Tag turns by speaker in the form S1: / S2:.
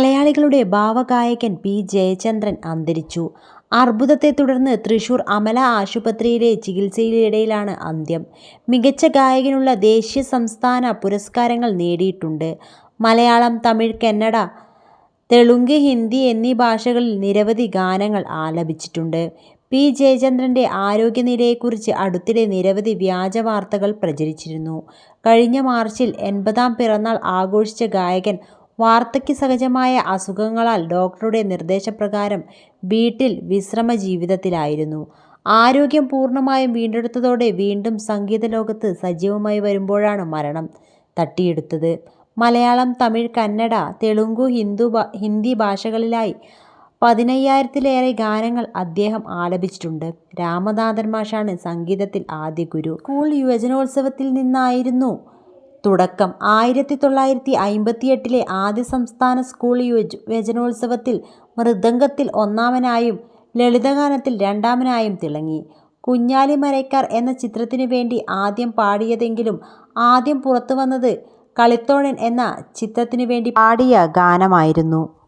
S1: മലയാളികളുടെ ഭാവഗായകൻ പി ജയചന്ദ്രൻ അന്തരിച്ചു. അർബുദത്തെ തുടർന്ന് തൃശൂർ അമല ആശുപത്രിയിലെ ചികിത്സയിലിടയിലാണ് അന്ത്യം. മികച്ച ഗായകനുള്ള ദേശീയ, സംസ്ഥാന പുരസ്കാരങ്ങൾ നേടിയിട്ടുണ്ട്. മലയാളം, തമിഴ്, കന്നഡ, തെലുങ്ക്, ഹിന്ദി എന്നീ ഭാഷകളിൽ നിരവധി ഗാനങ്ങൾ ആലപിച്ചിട്ടുണ്ട്. പി ജയചന്ദ്രന്റെ ആരോഗ്യനിലയെക്കുറിച്ച് അടുത്തിടെ നിരവധി വ്യാജ വാർത്തകൾ പ്രചരിച്ചിരുന്നു. കഴിഞ്ഞ മാർച്ചിൽ എൺപതാം പിറന്നാൾ ആഘോഷിച്ച ഗായകൻ വാർദ്ധക്യ സഹജമായ അസുഖങ്ങളാൽ ഡോക്ടറുടെ നിർദ്ദേശപ്രകാരം വീട്ടിൽ വിശ്രമ ജീവിതത്തിലായിരുന്നു ആരോഗ്യം പൂർണമായും വീണ്ടെടുത്തതോടെ വീണ്ടും സംഗീത ലോകത്ത് സജീവമായി വരുമ്പോഴാണ് മരണം തട്ടിയെടുത്തത്. മലയാളം, തമിഴ്, കന്നഡ, തെലുങ്കു ഹിന്ദു ഹിന്ദി ഭാഷകളിലായി പതിനയ്യായിരത്തിലേറെ ഗാനങ്ങൾ അദ്ദേഹം ആലപിച്ചിട്ടുണ്ട്. രാമനാഥൻ മാഷാണ് സംഗീതത്തിൽ ആദ്യ ഗുരു. സ്കൂൾ യുവജനോത്സവത്തിൽ നിന്നായിരുന്നു തുടക്കം. ആയിരത്തി തൊള്ളായിരത്തി അമ്പത്തിയെട്ടിലെ ആദ്യ സംസ്ഥാന സ്കൂൾ യുവജനോത്സവത്തിൽ മൃദംഗത്തിൽ ഒന്നാമനായും ലളിതഗാനത്തിൽ രണ്ടാമനായും തിളങ്ങി. കുഞ്ഞാലി മരയ്ക്കാർ എന്ന ചിത്രത്തിനു വേണ്ടി ആദ്യം പാടിയതെങ്കിലും ആദ്യം പുറത്തു വന്നത് കളിത്തോഴൻ എന്ന ചിത്രത്തിനു വേണ്ടി പാടിയ ഗാനമായിരുന്നു.